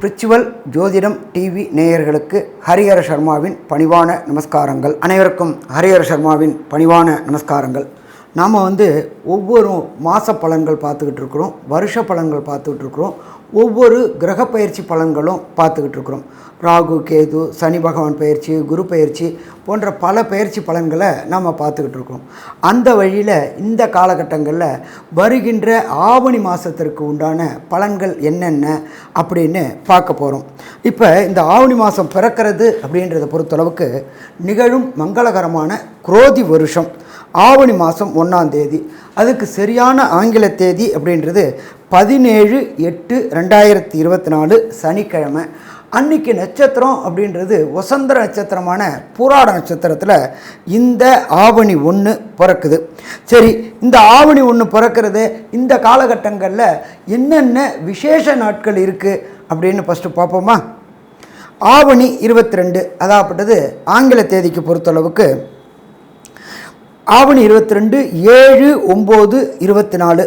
பிரிச்சுவல் ஜோதிடம் டிவி நேயர்களுக்கு ஹரிஹர சர்மாவின் பணிவான நமஸ்காரங்கள். அனைவருக்கும் ஹரிஹர சர்மாவின் பணிவான நமஸ்காரங்கள். நாம் வந்து ஒவ்வொரு மாத பலன்கள் பார்த்துக்கிட்டு இருக்கிறோம் வருஷ பலன்கள் பார்த்துக்கிட்டு இருக்கிறோம். ஒவ்வொரு கிரக பயிற்சி பலன்களும் பார்த்துக்கிட்டு இருக்கிறோம். ராகு கேது சனி பகவான் பயிற்சி குரு பயிற்சி போன்ற பல பயிற்சி பலன்களை நம்ம பார்த்துக்கிட்டு இருக்கோம் அந்த வழியில் இந்த காலகட்டங்களில் வருகின்ற ஆவணி மாதத்திற்கு உண்டான பலன்கள் என்னென்ன அப்படின்னு பார்க்க போகிறோம் இப்போ இந்த ஆவணி மாதம் பிறக்கிறது அப்படின்றத பொறுத்தளவுக்கு நிகழும் மங்களகரமான குரோதி வருஷம். ஆவணி மாதம் ஒன்றாம் தேதி. அதுக்கு சரியான ஆங்கில தேதி அப்படின்றது பதினேழு எட்டு ரெண்டாயிரத்தி இருபத்தி நாலு சனிக்கிழமை. அன்னைக்கு நட்சத்திரம் அப்படின்றது வசந்திர நட்சத்திரமான பூராட நட்சத்திரத்தில் இந்த ஆவணி ஒன்று பிறக்குது. சரி இந்த ஆவணி ஒன்று பிறக்கிறது இந்த காலகட்டங்களில் என்னென்ன விசேஷ நாட்கள் இருக்குது அப்படின்னு ஃபஸ்ட்டு பார்ப்போமா? ஆவணி இருபத்தி ரெண்டு அதாகப்பட்டது ஆங்கில தேதிக்கு பொறுத்தளவுக்கு ஆவணி இருபத்தி ரெண்டு ஏழு ஒம்பது இருபத்தி நாலு.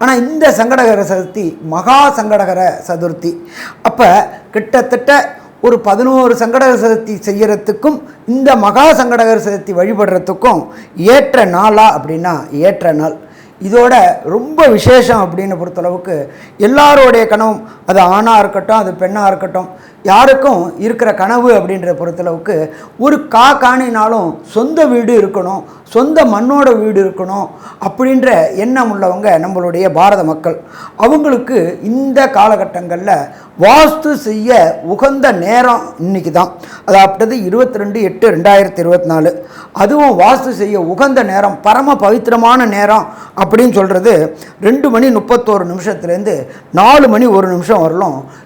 ஆனால் இந்த சங்கடகர சதுர்த்தி மகா சங்கடகர சதுர்த்தி. அப்போ கிட்டத்தட்ட ஒரு பதினோரு சங்கடகர சதுர்த்தி செய்கிறதுக்கும் இந்த மகா சங்கடகர சதுர்த்தி வழிபடுறதுக்கும் ஏற்ற நாளா அப்படின்னா ஏற்ற நாள். இதோட ரொம்ப விசேஷம் அப்படின்னு பொறுத்தளவுக்கு எல்லாரோடைய கனவும் அது ஆணாக இருக்கட்டும் அது பெண்ணாக இருக்கட்டும் யாருக்கும் இருக்கிற கனவு அப்படின்ற பொறுத்தளவுக்கு ஒரு கா காணினாலும் சொந்த வீடு இருக்கணும் சொந்த மண்ணோட வீடு இருக்கணும் அப்படின்ற எண்ணம் உள்ளவங்க நம்மளுடைய பாரத மக்கள். அவங்களுக்கு இந்த காலகட்டங்களில் வாஸ்து செய்ய உகந்த நேரம் இன்னைக்கு தான். அதாவது இருபத்தி ரெண்டு எட்டு ரெண்டாயிரத்தி இருபத்தி நாலு. அதுவும் வாஸ்து செய்ய உகந்த நேரம் பரம பவித்திரமான நேரம் அப்படின்னு சொல்கிறது ரெண்டு மணி முப்பத்தோரு நிமிஷத்துலேருந்து நாலு மணி ஒரு நிமிஷம் வரலும்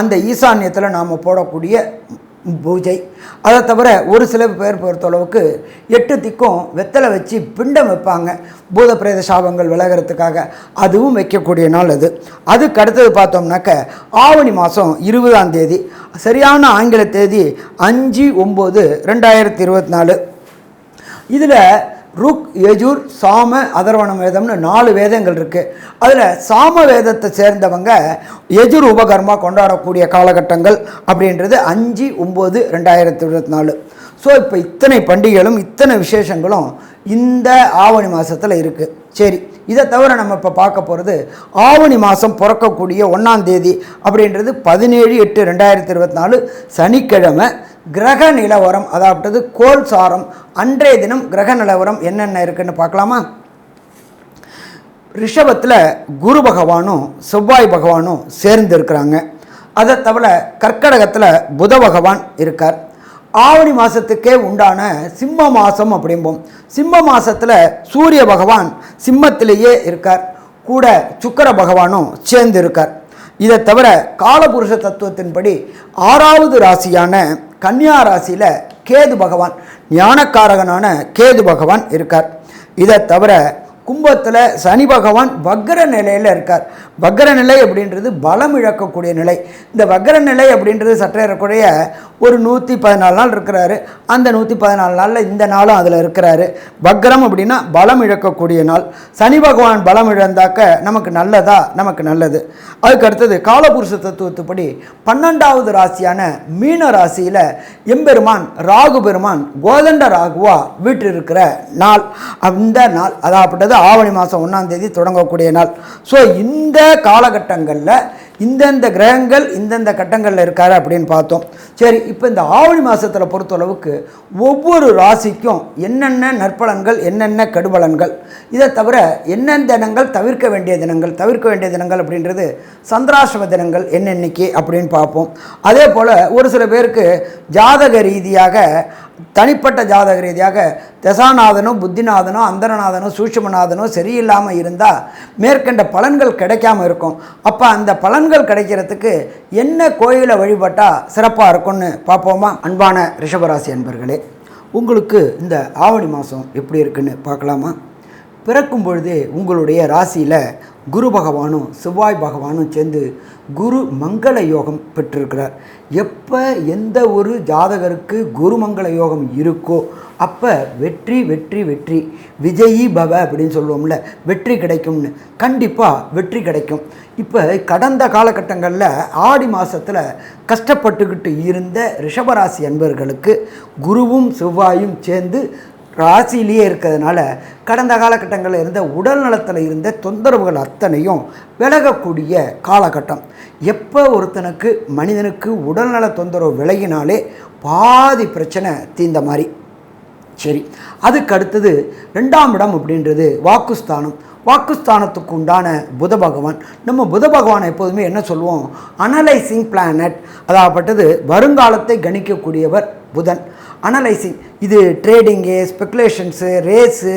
அந்த ஈசான்யத்தில் நாம் போடக்கூடிய பூஜை. அதை தவிர ஒரு சில பேர் பொறுத்தளவுக்கு எட்டு திக்கும் வெத்தலை வச்சு பிண்டம் வைப்பாங்க. பூத பிரேத சாபங்கள் விலகிறதுக்காக அதுவும் வைக்கக்கூடிய நாள் அது. அதுக்கு அடுத்தது பார்த்தோம்னாக்க ஆவணி மாதம் இருபதாம் தேதி. சரியான ஆங்கில தேதி அஞ்சு ஒம்பது ரெண்டாயிரத்தி இருபத்தி நாலு. இதில் ருக் யஜூர் சாம அதர்வண வேதம்னு நாலு வேதங்கள் இருக்குது அதில் சாம வேதத்தை சேர்ந்தவங்க யஜுர் உபகர்மா கொண்டாடக்கூடிய காலகட்டங்கள் அப்படின்றது அஞ்சு ஒம்பது ரெண்டாயிரத்தி இருபத்தி நாலு. ஸோ இப்போ இத்தனை பண்டிகைகளும் இத்தனை விசேஷங்களும் இந்த ஆவணி மாதத்தில் இருக்குது சரி இதை தவிர நம்ம இப்போ பார்க்க போகிறது ஆவணி மாதம் பிறக்கக்கூடிய ஒன்றாந்தேதி அப்படின்றது பதினேழு எட்டு ரெண்டாயிரத்தி இருபத்தி நாலு சனிக்கிழமை கிரக நிலவரம் அதாவது கோல் சாரம் அன்றைய தினம் கிரக நிலவரம் என்னென்ன இருக்குன்னு பார்க்கலாமா? ரிஷபத்தில் குரு பகவானும் செவ்வாய் பகவானும் சேர்ந்து இருக்கிறாங்க. அதை தவிர கர்க்கடகத்தில் புத பகவான் இருக்கார். ஆவணி மாதத்துக்கே உண்டான சிம்ம மாதம் அப்படிம்போம். சிம்ம மாதத்தில் சூரிய பகவான் சிம்மத்திலேயே இருக்கார். கூட சுக்கர பகவானும் சேர்ந்து இருக்கார் இதை தவிர காலபுருஷ தத்துவத்தின்படி ஆறாவது ராசியான கன்னியா ராசியில் கேது பகவான் ஞானக்காரகனான கேது பகவான் இருக்கார். இதை தவிர கும்பத்தில் சனி பகவான் வக்ர நிலையில் இருக்கார். வக்ர நிலை அப்படின்றது பலம் இழக்கக்கூடிய நிலை. இந்த வக்ர நிலை அப்படின்றது சற்றேறக்குறைய ஒரு நூற்றி பதினாலு நாள் இருக்கிறாரு. அந்த நூற்றி பதினாலு நாளில் இந்த நாளும் அதில் இருக்கிறாரு. வக்ரம் அப்படின்னா பலம் இழக்கக்கூடிய நாள். சனி பகவான் பலம் இழந்தாக்க நமக்கு நல்லதா? நமக்கு நல்லது. அதுக்கு அடுத்தது காலபுருஷ தத்துவத்துப்படி பன்னெண்டாவது ராசியான மீன ராசியில் எம்பெருமான் ராகு பெருமான் கோதண்ட ராகுவா வீட்டிருக்கிற நாள். அந்த நாள் அதாகப்பட்டது ஆவணி மாதம் ஒன்றாம் தேதி தொடங்கக்கூடிய நாள். ஸோ இந்த காலகட்டங்களில் இந்தந்த கிரகங்கள் இந்தந்த கட்டங்களில் இருக்காரு அப்படின்னு பார்த்தோம். சரி இப்போ இந்த ஆவணி மாதத்தில் பொறுத்தளவுக்கு ஒவ்வொரு ராசிக்கும் என்னென்ன நற்பலன்கள் என்னென்ன கெடுபலன்கள்? இதை தவிர என்னென்ன தினங்கள் தவிர்க்க வேண்டிய தினங்கள் தவிர்க்க வேண்டிய தினங்கள் அப்படின்றது சந்திராசிரம தினங்கள் என்னென்னைக்கு அப்படின்னு பார்ப்போம். அதே போல் ஒரு சில பேருக்கு ஜாதக ரீதியாக தனிப்பட்ட ஜாதக ரீதியாக தசாநாதனும் புத்திநாதனோ அந்தரநாதனோ சூட்சுமநாதனோ சரியில்லாமல் இருந்தால் மேற்கண்ட பலன்கள் கிடைக்காம இருக்கும். அப்போ அந்த பலன் பலன்கள் கிடைக்கிறதுக்கு என்ன கோயிலை வழிபட்டால் சிறப்பாக இருக்கும்னு பார்ப்போமா? அன்பான ரிஷபராசி அன்பர்களே உங்களுக்கு இந்த ஆவணி மாதம் எப்படி இருக்குன்னு பார்க்கலாமா? பிறக்கும் பொழுதே உங்களுடைய ராசியில் குரு பகவானும் செவ்வாய் பகவானும் சேர்ந்து குரு மங்கள யோகம் பெற்றிருக்கிறார். எப்போ எந்த ஒரு ஜாதகருக்கு குரு மங்கள யோகம் இருக்கோ அப்போ வெற்றி வெற்றி வெற்றி. விஜயி பவ அப்படின்னு சொல்லுவோம்ல வெற்றி கிடைக்கும்னு. கண்டிப்பாக வெற்றி கிடைக்கும். இப்போ கடந்த காலகட்டங்களில் ஆடி மாதத்தில் கஷ்டப்பட்டுக்கிட்டு இருந்த ரிஷபராசி அன்பர்களுக்கு குருவும் செவ்வாயும் சேர்ந்து ராசியிலேயே இருக்கிறதுனால கடந்த காலகட்டங்களில் இருந்த உடல் நலத்தில் இருந்த தொந்தரவுகள் அத்தனையும் விலகக்கூடிய காலகட்டம். எப்போ ஒருத்தனுக்கு மனிதனுக்கு உடல்நல தொந்தரவு விலகினாலே பாதி பிரச்சனை தீர்ந்த மாதிரி. சரி அதுக்கு அடுத்தது ரெண்டாம் இடம் அப்படின்றது வாக்குஸ்தானம். வாக்குஸ்தானத்துக்கு உண்டான புத பகவான். நம்ம புத பகவான் எப்போதுமே என்ன சொல்லுவோம்? அனலைசிங் பிளானட் அதாகப்பட்டது வருங்காலத்தை கணிக்கக்கூடியவர் புதன். அனலைசிங் இது ட்ரேடிங்கு ஸ்பெக்குலேஷன்ஸு ரேஸு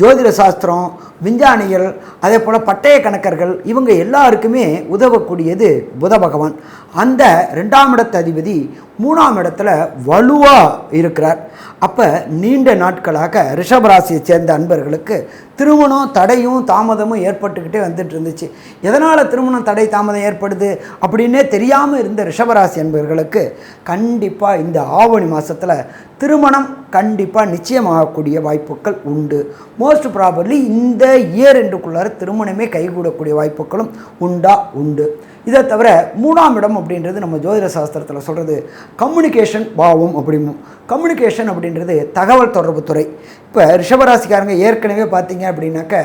ஜோதிட சாஸ்திரம் விஞ்ஞானிகள் அதே போல் பட்டய கணக்கர்கள் இவங்க எல்லாருக்குமே உதவக்கூடியது புத பகவான். அந்த ரெண்டாம் இடத்து அதிபதி மூணாம் இடத்துல வலுவாக இருக்கிறார். அப்போ நீண்ட நாட்களாக ரிஷபராசியை சேர்ந்த அன்பர்களுக்கு திருமணம் தடையும் தாமதமும் ஏற்பட்டுக்கிட்டே வந்துட்டு இருந்துச்சு. எதனால் திருமணம் தடை தாமதம் ஏற்படுது அப்படின்னே தெரியாமல் இருந்த ரிஷபராசி அன்பர்களுக்கு கண்டிப்பாக இந்த ஆவணி மாதத்தில் திருமணம் கண்டிப்பாக நிச்சயமாகக்கூடிய வாய்ப்புகள் உண்டு. மோஸ்ட் ப்ராபர்லி இந்த இயர் என்றுக்குள்ளார திருமணமே கைகூடக்கூடிய வாய்ப்புகளும் உண்டா? உண்டு. இதை தவிர மூணாம் இடம் அப்படின்றது நம்ம ஜோதிட சாஸ்திரத்தில் சொல்கிறது கம்யூனிகேஷன் பாவம் அப்படிமோ கம்யூனிகேஷன் அப்படின்றது தகவல் தொடர்பு துறை. இப்போ ரிஷபராசிக்காரங்க ஏற்கனவே பார்த்தீங்க அப்படின்னாக்க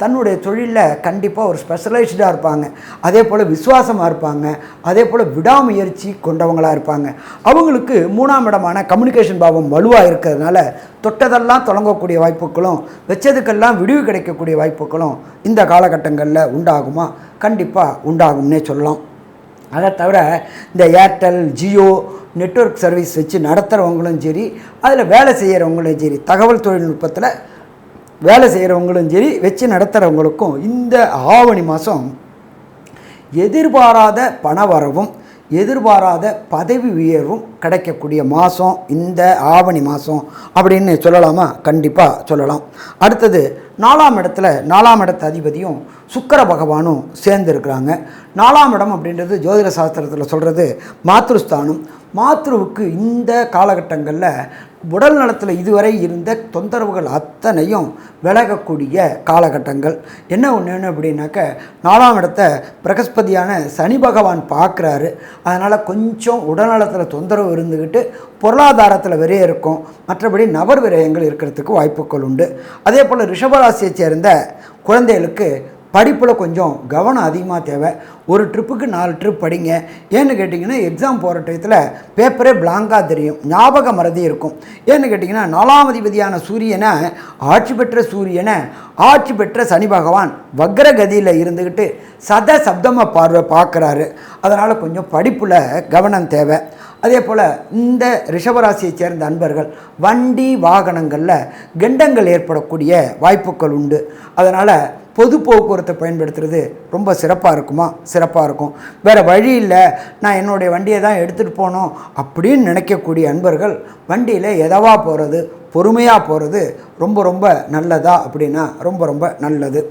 தன்னுடைய தொழிலில் கண்டிப்பாக ஒரு ஸ்பெஷலைஸ்டாக இருப்பாங்க. அதே போல் விசுவாசமாக இருப்பாங்க. அதே போல் விடாமுயற்சி கொண்டவங்களாக இருப்பாங்க. அவங்களுக்கு மூணாம் இடமான கம்யூனிகேஷன் பாவம் வலுவாக இருக்கிறதுனால தொட்டதெல்லாம் தொடங்கக்கூடிய வாய்ப்புகளும் வச்சதுக்கெல்லாம் விடிவு கிடைக்கக்கூடிய வாய்ப்புகளும் இந்த காலகட்டங்களில் உண்டாகுமா? கண்டிப்பாக உண்டாகும்னே சொல்லலாம். அதை தவிர இந்த ஏர்டெல் ஜியோ நெட்வொர்க் சர்வீஸ் வச்சு நடத்துகிறவங்களும் சரி அதில் வேலை செய்கிறவங்களும் சரி தகவல் தொழில்நுட்பத்தில் வேலை செய்கிறவங்களும் சரி வச்சு நடத்துகிறவங்களுக்கும் இந்த ஆவணி மாதம் எதிர்பாராத பணவரவும் எதிர்பாராத பதவி உயர்வும் கிடைக்கக்கூடிய மாதம் இந்த ஆவணி மாதம் அப்படின்னு சொல்லலாமா? கண்டிப்பாக சொல்லலாம். அடுத்தது நாலாம் இடத்துல நாலாம் இடத்து அதிபதியும் சுக்கர பகவானும் சேர்ந்துருக்கிறாங்க. நாலாம் இடம் அப்படின்றது ஜோதிட சாஸ்திரத்தில் சொல்கிறது மாத்ருஸ்தானம் மாத்ருவுக்கு இந்த காலகட்டங்களில் உடல் நலத்தில் இதுவரை இருந்த தொந்தரவுகள் அத்தனையும் விலகக்கூடிய காலகட்டங்கள். என்ன ஒன்று அப்படின்னாக்க நாலாம் இடத்த பிரகஸ்பதியான சனி பகவான் பார்க்குறாரு. அதனால் கொஞ்சம் உடல்நலத்தில் தொந்தரவு இருந்துக்கிட்டு பொருளாதாரத்தில் விரைய இருக்கும். மற்றபடி நபர் விரயங்கள் இருக்கிறதுக்கு வாய்ப்புகள் உண்டு. அதே போல் ரிஷபராசியை சேர்ந்த குழந்தைகளுக்கு படிப்பில் கொஞ்சம் கவனம் அதிகமாக தேவை. ஒரு ட்ரிப்புக்கு நாலு ட்ரிப் படிங்க. ஏன்னு கேட்டிங்கன்னா எக்ஸாம் போகிற டயத்தில் பேப்பரே பிளாங்காக தெரியும். ஞாபக மறதி இருக்கும். ஏன்னு கேட்டிங்கன்னா நாலாம் அதிபதியான சூரியனை ஆட்சி பெற்ற சூரியனை ஆட்சி பெற்ற சனி பகவான் வக்ரகதியில் இருந்துக்கிட்டு சத சப்தமாக பார்வை பார்க்குறாரு. அதனால் கொஞ்சம் படிப்பில் கவனம் தேவை. அதே போல் இந்த ரிஷபராசியைச் சேர்ந்த அன்பர்கள் வண்டி வாகனங்களில் கெண்டங்கள் ஏற்படக்கூடிய வாய்ப்புகள் உண்டு. அதனால் பொது போக்குவரத்தை பயன்படுத்துறது ரொம்ப சிறப்பாக இருக்குமா? சிறப்பாக இருக்கும். வேறு வழி இல்லை. நான் என்னுடைய வண்டியை தான் எடுத்துகிட்டு போகணும் அப்படின்னு நினைக்கக்கூடிய அன்பர்கள் வண்டியில் எதவா போகிறது பொறுமையாக போகிறது ரொம்ப ரொம்ப நல்லதா அப்படின்னா ரொம்ப ரொம்ப நல்லது.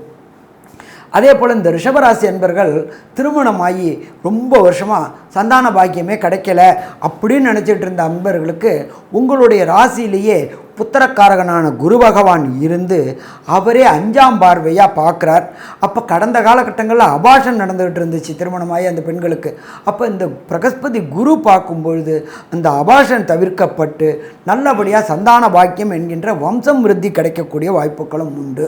அதே போல் இந்த ரிஷபராசி அன்பர்கள் திருமணமாகி ரொம்ப வருஷமாக சந்தான பாக்கியமே கிடைக்கல அப்படின்னு நினச்சிட்டு இருந்த அன்பர்களுக்கு உங்களுடைய ராசியிலேயே புத்திரக்காரகனான குரு பகவான் இருந்து அவரே அஞ்சாம் பார்வையாக பார்க்குறார். அப்போ கடந்த காலகட்டங்களில் அபாஷன் நடந்துகிட்டு இருந்துச்சு திருமணமாகி அந்த பெண்களுக்கு. அப்போ இந்த பிரகஸ்பதி குரு பார்க்கும் பொழுது அந்த அபாஷன் தவிர்க்கப்பட்டு நல்லபடியாக சந்தான பாக்கியம் என்கின்ற வம்சம் விருத்தி கிடைக்கக்கூடிய வாய்ப்புகளும் உண்டு.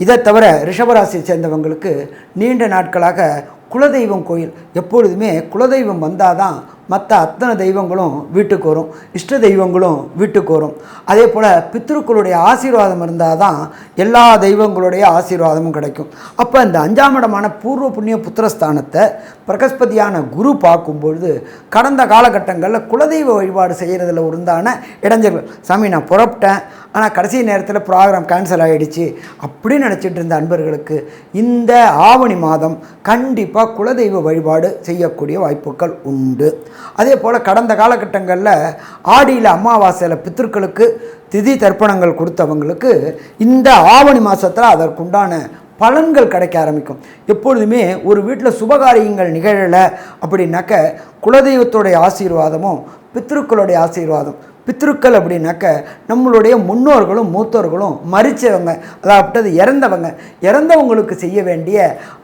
இதை தவிர ரிஷபராசியை சேர்ந்தவங்களுக்கு நீண்ட நாட்களாக குலதெய்வம் கோயில் எப்பொழுதுமே குலதெய்வம் வந்தால் தான் மற்ற அத்தனை தெய்வங்களும் வீட்டுக்கு வரும். இஷ்ட தெய்வங்களும் வீட்டுக்கு வரும். அதே போல் பித்ருக்களுடைய ஆசீர்வாதம் இருந்தால் தான் எல்லா தெய்வங்களுடைய ஆசீர்வாதமும் கிடைக்கும். அப்போ இந்த அஞ்சாம் இடமான பூர்வ புண்ணிய புத்திரஸ்தானத்தை பிரகஸ்பதியான குரு பார்க்கும்பொழுது கடந்த காலகட்டங்களில் குலதெய்வ வழிபாடு செய்கிறதுல உருந்தான இடைஞ்சல்கள் சாமி நான் புறப்பட்டேன். ஆனால் கடைசி நேரத்தில் ப்ரோக்ராம் கேன்சல் ஆகிடுச்சு அப்படின்னு நினச்சிட்டு இருந்த அன்பர்களுக்கு இந்த ஆவணி மாதம் கண்டிப்பாக குலதெய்வ வழிபாடு செய்யக்கூடிய வாய்ப்புகள் உண்டு. அதே போல் கடந்த காலகட்டங்களில் ஆடியில் அமாவாசையில் பித்திருக்களுக்கு திதி தர்ப்பணங்கள் கொடுத்தவங்களுக்கு இந்த ஆவணி மாதத்தில் அதற்குண்டான பலன்கள் கிடைக்க ஆரம்பிக்கும். எப்பொழுதுமே ஒரு வீட்டில் சுபகாரியங்கள் நிகழலை அப்படின்னாக்க குலதெய்வத்துடைய ஆசீர்வாதமும் பித்திருக்களுடைய ஆசீர்வாதம் பித்ருக்கள் அப்படின்னாக்க நம்மளுடைய முன்னோர்களும் மூத்தோர்களும் மறித்தவங்க அதாவது இறந்தவங்க. இறந்தவங்களுக்கு செய்ய வேண்டிய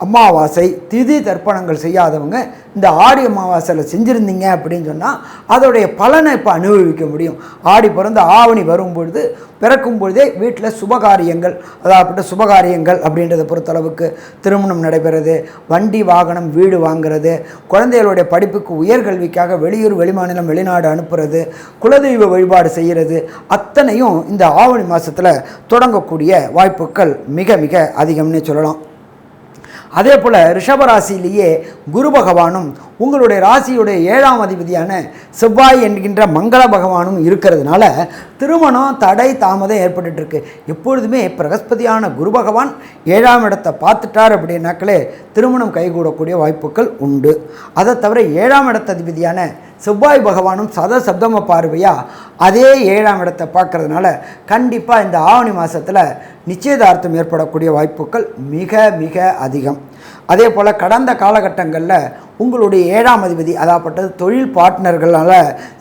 அமாவாசை திதி தர்ப்பணங்கள் செய்யாதவங்க இந்த ஆடி அமாவாசையில் செஞ்சுருந்தீங்க அப்படின்னு சொன்னால் அதோடைய பலனை இப்போ அனுபவிக்க முடியும். ஆடி பிறந்த ஆவணி வரும்பொழுது பிறக்கும் பொழுதே வீட்டில் சுபகாரியங்கள் அதாவது சுபகாரியங்கள் அப்படின்றத பொறுத்தளவுக்கு திருமணம் நடைபெறது வண்டி வாகனம் வீடு வாங்குறது குழந்தைகளுடைய படிப்புக்கு உயர்கல்விக்காக வெளியூர் வெளிமாநிலம் வெளிநாடு அனுப்புறது குலதெய்வ வழிபாடு செய்கிறது. அத்தனையும் இந்த ஆவணி மாதத்தில் தொடங்கக்கூடிய வாய்ப்புகள் மிக மிக அதிகம்னே சொல்லலாம். அதே போல் ரிஷபராசியிலேயே குரு பகவானும் உங்களுடைய ராசியுடைய ஏழாம் அதிபதியான செவ்வாய் என்கின்ற மங்கள பகவானும் இருக்கிறதுனால திருமணம் தடை தாமதம் ஏற்பட்டுட்டு இருக்கு எப்பொழுதுமே பிரகஸ்பதியான குரு பகவான் ஏழாம் இடத்தை பார்த்துட்டார் அப்படின்னாக்களே திருமணம் கைகூடக்கூடிய வாய்ப்புகள் உண்டு. அதை தவிர ஏழாம் இடத்த அதிபதியான செவ்வாய் பகவானும் சத சப்தம பார்வையாக அதே ஏழாம் இடத்தை பார்க்கறதுனால கண்டிப்பாக இந்த ஆவணி மாதத்தில் நிச்சயதார்த்தம் ஏற்படக்கூடிய வாய்ப்புகள் மிக மிக அதிகம். அதே போல் கடந்த காலகட்டங்களில் உங்களுடைய ஏழாம் அதிபதி அதாப்பட்டது தொழில் பார்ட்னர்களால்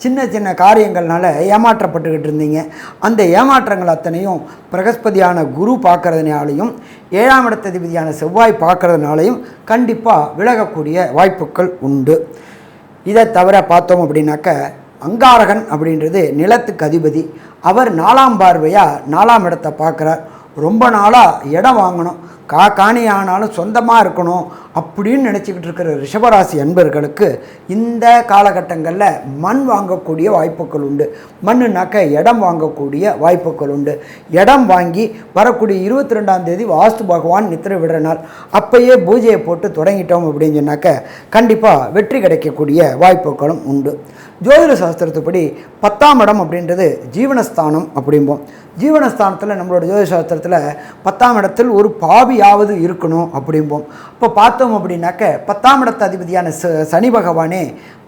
சின்ன சின்ன காரியங்கள்னால ஏமாற்றப்பட்டுக்கிட்டு இருந்தீங்க. அந்த ஏமாற்றங்கள் அத்தனையும் பிரகஸ்பதியான குரு பார்க்கறதுனாலையும் ஏழாம் இடத்ததிபதியான செவ்வாய் பார்க்கறதுனாலையும் கண்டிப்பாக விலகக்கூடிய வாய்ப்புகள் உண்டு. இதை தவிர பார்த்தோம் அப்படின்னாக்க அங்காரகன் அப்படின்றது நிலத்துக்கு அதிபதி. அவர் நாலாம் பார்வையாக நாலாம் இடத்தை பார்க்குறார். ரொம்ப நாளாக இடம் வாங்கணும். கா காணி ஆனாலும் சொந்தமாக இருக்கணும். அப்படின்னு நினச்சிக்கிட்டு இருக்கிற ரிஷபராசி அன்பர்களுக்கு இந்த காலகட்டங்களில் மண் வாங்கக்கூடிய வாய்ப்புகள் உண்டு. மண்ணுனாக்க இடம் வாங்கக்கூடிய வாய்ப்புகள் உண்டு. இடம் வாங்கி வரக்கூடிய இருபத்தி ரெண்டாம் தேதி வாஸ்து பகவான் நித்திர விடுற நாள். அப்பயே பூஜையை போட்டு தொடங்கிட்டோம் அப்படின்னு சொன்னாக்க கண்டிப்பாக வெற்றி கிடைக்கக்கூடிய வாய்ப்புகளும் உண்டு. ஜோதிட சாஸ்திரத்துப்படி பத்தாம் இடம் அப்படின்றது ஜீவனஸ்தானம் அப்படிம்போம். ஜீவனஸ்தானத்தில் நம்மளோட ஜோதிட சாஸ்திரத்தில் பத்தாம் இடத்தில் ஒரு பாவியாவது இருக்கணும் அப்படிம்போம். இப்போ பார்த்தோம் அப்படின்னாக்க பத்தாம் இடத்து அதிபதியான ச சனி பகவானே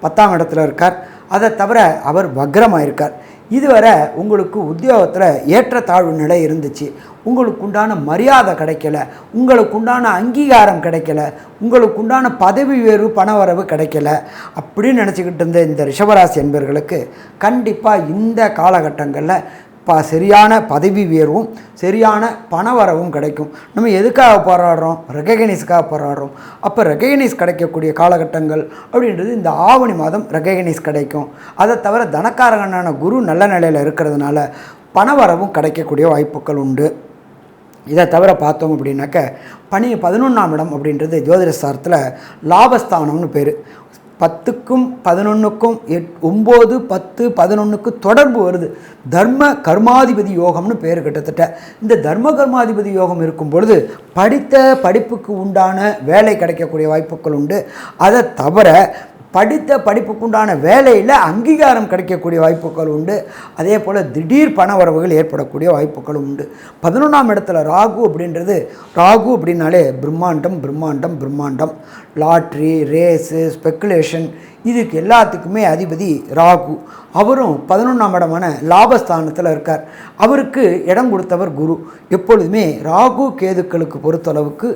பத்தாம் இடத்துல இருக்கார். அதை தவிர அவர் வக்ரமாக இருக்கார் இதுவரை உங்களுக்கு உத்தியோகத்தில் ஏற்றத்தாழ்வு நிலை இருந்துச்சு. உங்களுக்கு உண்டான மரியாதை கிடைக்கல. உங்களுக்கு உண்டான அங்கீகாரம் கிடைக்கல. உங்களுக்கு உண்டான பதவி உயர்வு பணவரவு கிடைக்கல. அப்படின்னு நினச்சிக்கிட்டு இருந்த இந்த ரிஷபராசி என்பர்களுக்கு கண்டிப்பாக இந்த காலகட்டங்களில் ப சரியான பதவி உயர்வும் சரியான பணவரவும் கிடைக்கும். நம்ம எதுக்காக போராடுறோம்? ரெககனைஸ்க்காக போராடுறோம். அப்போ ரெககனைஸ் கிடைக்கக்கூடிய காலகட்டங்கள் அப்படின்றது இந்த ஆவணி மாதம் ரெககனைஸ் கிடைக்கும். அதை தவிர தனக்காரகனான குரு நல்ல நிலையில் இருக்கிறதுனால பணவரவும் கிடைக்கக்கூடிய வாய்ப்புகள் உண்டு. இதை தவிர பார்த்தோம் அப்படின்னாக்க பனி பதினொன்றாம் இடம் அப்படின்றது ஜோதிட சாரத்தில் லாபஸ்தானம்னு பேர். பத்துக்கும் பதினொன்றுக்கும் எட் ஒம்பது பத்து பதினொன்றுக்கு தொடர்பு வருது. தர்ம கர்மாதிபதி யோகம்னு பேர் கிட்டத்தட்ட. இந்த தர்ம கர்மாதிபதி யோகம் இருக்கும் பொழுது படித்த படிப்புக்கு உண்டான வேலை கிடைக்கக்கூடிய வாய்ப்புகள் உண்டு. அதை தவிர படித்த படிப்புக்குண்டான வேலையில் அங்கீகாரம் கிடைக்கக்கூடிய வாய்ப்புகள் உண்டு. அதே போல் திடீர் பண வரவுகள் ஏற்படக்கூடிய வாய்ப்புகளும் உண்டு. பதினொன்றாம் இடத்துல ராகு அப்படின்றது ராகு அப்படின்னாலே பிரம்மாண்டம் பிரம்மாண்டம் பிரம்மாண்டம். லாட்ரி ரேஸு ஸ்பெக்குலேஷன் இதுக்கு எல்லாத்துக்குமே அதிபதி ராகு. அவரும் பதினொன்றாம் இடமான லாபஸ்தானத்தில் இருக்கார். அவருக்கு இடம் கொடுத்தவர் குரு. எப்பொழுதுமே ராகு கேதுக்களுக்கு பொறுத்தளவுக்கு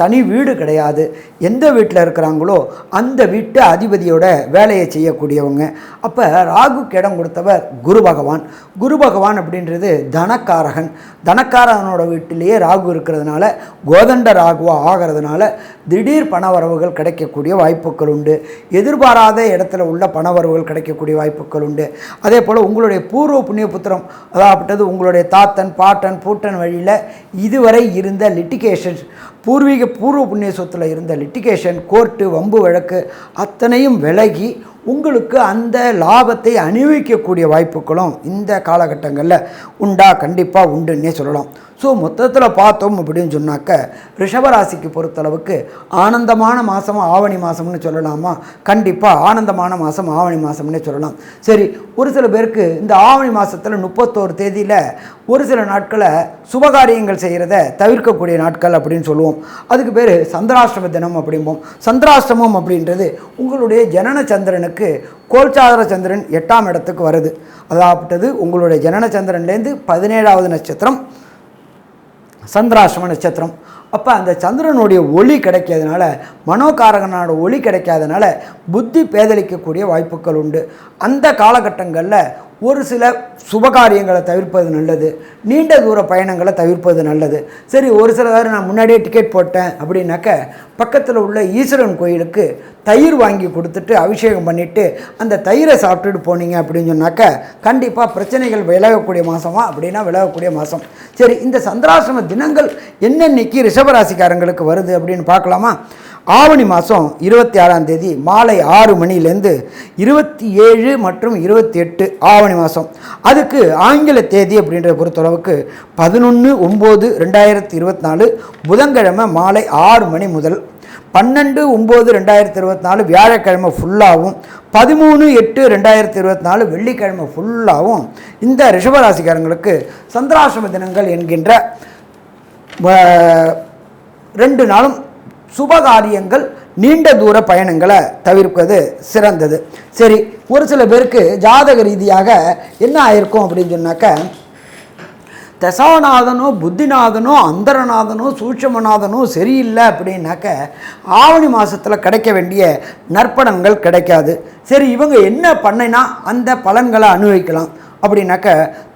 தனி வீடு கிடையாது. எந்த வீட்டில் இருக்கிறாங்களோ அந்த வீட்டு அதிபதியோட வேலையை செய்யக்கூடியவங்க. அப்போ ராகுக்கு இடம் கொடுத்தவர் குரு பகவான். குரு பகவான் அப்படின்றது தனக்காரகன். தனக்காரகனோட வீட்டிலேயே ராகு இருக்கிறதுனால கோதண்ட ராகுவாக ஆகிறதுனால திடீர் பணவரவுகள் கிடைக்கக்கூடிய வாய்ப்புகள் உண்டு. எதிர்பாராத இடத்துல உள்ள பணவரவுகள் கிடைக்கக்கூடிய வாய்ப்புகள் உண்டு. அதே போல் உங்களுடைய பூர்வ புண்ணிய புத்திரம் அதாகப்பட்டது உங்களுடைய தாத்தன் பாட்டன் பூட்டன் வழியில் இதுவரை இருந்த லிட்டிகேஷன்ஸ் பூர்வீக பூர்வ புண்ணிய சொத்தில் இருந்த லிட்டிகேஷன் கோர்ட்டு வம்பு வழக்கு அத்தனையும் விலகி உங்களுக்கு அந்த லாபத்தை அனுபவிக்கக்கூடிய வாய்ப்புகளும் இந்த காலகட்டங்களில் உண்டா? கண்டிப்பாக உண்டுன்னே சொல்லலாம். ஸோ மொத்தத்தில் பார்த்தோம் அப்படின்னு சொன்னாக்க ரிஷபராசிக்கு பொறுத்தளவுக்கு ஆனந்தமான மாதம் ஆவணி மாதம்னு சொல்லலாமா? கண்டிப்பாக ஆனந்தமான மாதம் ஆவணி மாதம்னே சொல்லலாம். சரி ஒரு சில பேருக்கு இந்த ஆவணி மாதத்தில் முப்பத்தோரு தேதியில் ஒரு சில நாட்களை சுபகாரியங்கள் செய்கிறத தவிர்க்கக்கூடிய நாட்கள் அப்படின்னு சொல்லுவோம். அதுக்கு பேர் சந்திராஷ்டம தினம் அப்படிம்போம். சந்திராஷ்டமம் அப்படின்றது உங்களுடைய ஜனன சந்திரனுக்கு கோல்சாதர சந்திரன் எட்டாம் இடத்துக்கு வருது. அதாகப்பட்டது உங்களுடைய ஜனன சந்திரன்லேருந்து பதினேழாவது நட்சத்திரம் சந்திராசிரம நட்சத்திரம். அப்போ அந்த சந்திரனுடைய ஒளி கிடைக்காதனால மனோகாரகனோட ஒளி கிடைக்காதனால புத்தி பேதலிக்கக்கூடிய வாய்ப்புகள் உண்டு. அந்த காலகட்டங்களில் ஒரு சில சுபகாரியங்களை தவிர்ப்பது நல்லது நீண்ட தூர பயணங்களை தவிர்ப்பது நல்லது. சரி ஒரு சில நான் முன்னாடியே டிக்கெட் போட்டேன் அப்படின்னாக்க பக்கத்தில் உள்ள ஈஸ்வரன் கோயிலுக்கு தயிர் வாங்கி கொடுத்துட்டு அபிஷேகம் பண்ணிவிட்டு அந்த தயிரை சாப்பிட்டுட்டு போனீங்க அப்படின்னு சொன்னாக்க கண்டிப்பாக பிரச்சனைகள் விலகக்கூடிய மாதமா அப்படின்னா விலகக்கூடிய மாதம் சரி இந்த சந்திராசிரம தினங்கள் என்னென்னைக்கு ரிஷபராசிக்காரங்களுக்கு வருது அப்படின்னு பார்க்கலாமா? ஆவணி மாதம் இருபத்தி ஆறாம் தேதி மாலை ஆறு மணிலேருந்து இருபத்தி ஏழு மற்றும் இருபத்தி எட்டு ஆவணி மாதம் அதுக்கு ஆங்கில தேதி அப்படின்றத பொறுத்தளவுக்கு பதினொன்று ஒம்பது ரெண்டாயிரத்தி இருபத்தி நாலு புதன்கிழமை மாலை ஆறு மணி முதல் பன்னெண்டு ஒம்பது ரெண்டாயிரத்தி இருபத்தி நாலு வியாழக்கிழமை ஃபுல்லாகவும் பதிமூணு எட்டு ரெண்டாயிரத்தி இருபத்தி நாலு வெள்ளிக்கிழமை ஃபுல்லாகவும் இந்த ரிஷபராசிக்காரங்களுக்கு சந்திராசிரம தினங்கள் என்கின்ற ரெண்டு நாளும் சுபகாரியங்கள் நீண்ட தூர பயணங்களை தவிர்ப்பது சிறந்தது. சரி ஒரு சில பேருக்கு ஜாதக ரீதியாக என்ன ஆயிருக்கும் அப்படின்னு சொன்னாக்க தசாநாதனோ புத்திநாதனோ அந்தரநாதனோ சூட்சமநாதனோ சரியில்லை அப்படின்னாக்க ஆவணி மாதத்தில் கிடைக்க வேண்டிய நற்பணங்கள் கிடைக்காது. சரி இவங்க என்ன பண்ணினா அந்த பலன்களை அனுபவிக்கலாம். அப்படின்னாக்க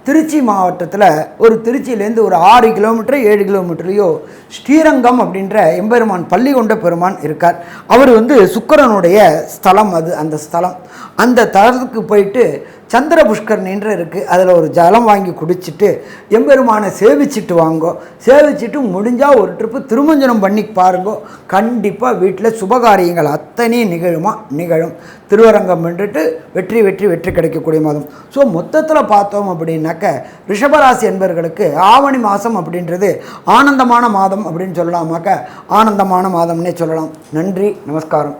திருச்சி மாவட்டத்தில் ஒரு திருச்சியிலேருந்து ஒரு ஆறு கிலோமீட்டர் ஏழு கிலோமீட்டர்லேயோ ஸ்ரீரங்கம் அப்படின்ற எம்பெருமான் பள்ளி கொண்ட பெருமான் இருக்கார். அவர் வந்து சுக்கரனுடைய ஸ்தலம் அது அந்த ஸ்தலம். அந்த தளத்துக்கு போயிட்டு சந்திர நின்று இருக்குது அதில் ஒரு ஜலம் வாங்கி குடிச்சிட்டு எம்பெருமானை சேவிச்சிட்டு வாங்கோ. சேவிச்சிட்டு முடிஞ்சால் ஒரு ட்ரிப்பு திருமஞ்சனம் பண்ணி பாருங்கோ. கண்டிப்பாக வீட்டில் சுபகாரியங்கள் அத்தனையும் நிகழுமா? நிகழும். திருவரங்கம் என்றுட்டு வெற்றி வெற்றி வெற்றி கிடைக்கக்கூடிய மாதம். ஸோ மொத்தத்தில் பார்த்தோம் அப்படின்னாக்க ரிஷபராசி என்பவர்களுக்கு ஆவணி மாதம் அப்படின்றது ஆனந்தமான மாதம் அப்படின்னு சொல்லலாமாக்க ஆனந்தமான மாதம்னே சொல்லலாம். நன்றி நமஸ்காரம்.